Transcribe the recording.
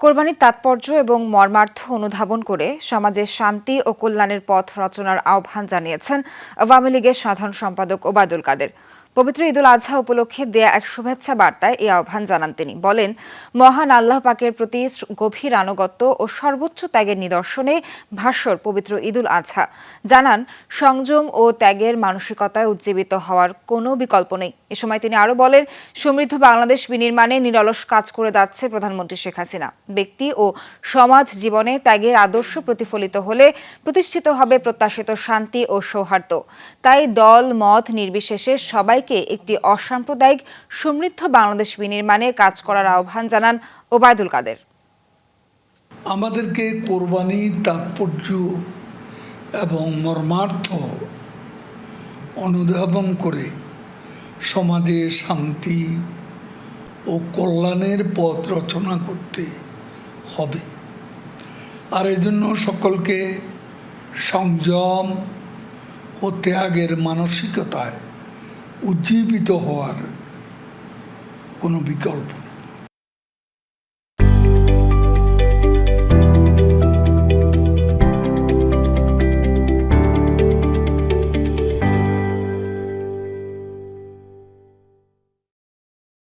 কোরবানির তাৎপর্য এবং মর্মার্থ অনুধাবন করে সমাজের শান্তি ও কল্যাণের পথ রচনার আহ্বান জানিয়েছেন আওয়ামী লীগের সাধারণ সম্পাদক ওবায়দুল কাদের। পবিত্র ঈদুল আজহা উপলক্ষে দেয়া এক শুভেচ্ছা বার্তায় এই আহ্বান জানান তিনি। বলেন, মহান আল্লাহ পাকের প্রতি গভীর আনুগত্য ও সর্বোচ্চ ত্যাগের নিদর্শনে ভাস্বর পবিত্র ঈদুল আজহা জানান, সংযম ও ত্যাগের মানসিকতায় উজ্জীবিত হওয়ার কোনো বিকল্প নেই। এ সময় তিনি আরও বলেন, সমৃদ্ধ বাংলাদেশ বিনির্মাণে নিরলস কাজ করে যাচ্ছে প্রধানমন্ত্রী শেখ হাসিনা। ব্যক্তি ও সমাজ জীবনে ত্যাগের আদর্শ প্রতিফলিত হলে প্রতিষ্ঠিত হবে প্রত্যাশিত শান্তি ও সৌহার্দ্য। তাই দল, মত নির্বিশেষে সবাইকে একটি অসাম্প্রদায়িক সমৃদ্ধ বাংলাদেশ বিনির্মাণে কাজ করার আহ্বান জানান ওবায়দুল কাদের। আমাদেরকে কোরবানির তাৎপর্য এবং মর্মার্থ অনুধাবন করে সমাজে শান্তি ও কল্যাণের পথ রচনা করতে হবে। আর এই জন্য সকলকে সংযম ও ত্যাগের মানসিকতায় উজ্জীবিত হওয়ার কোনো বিকল্প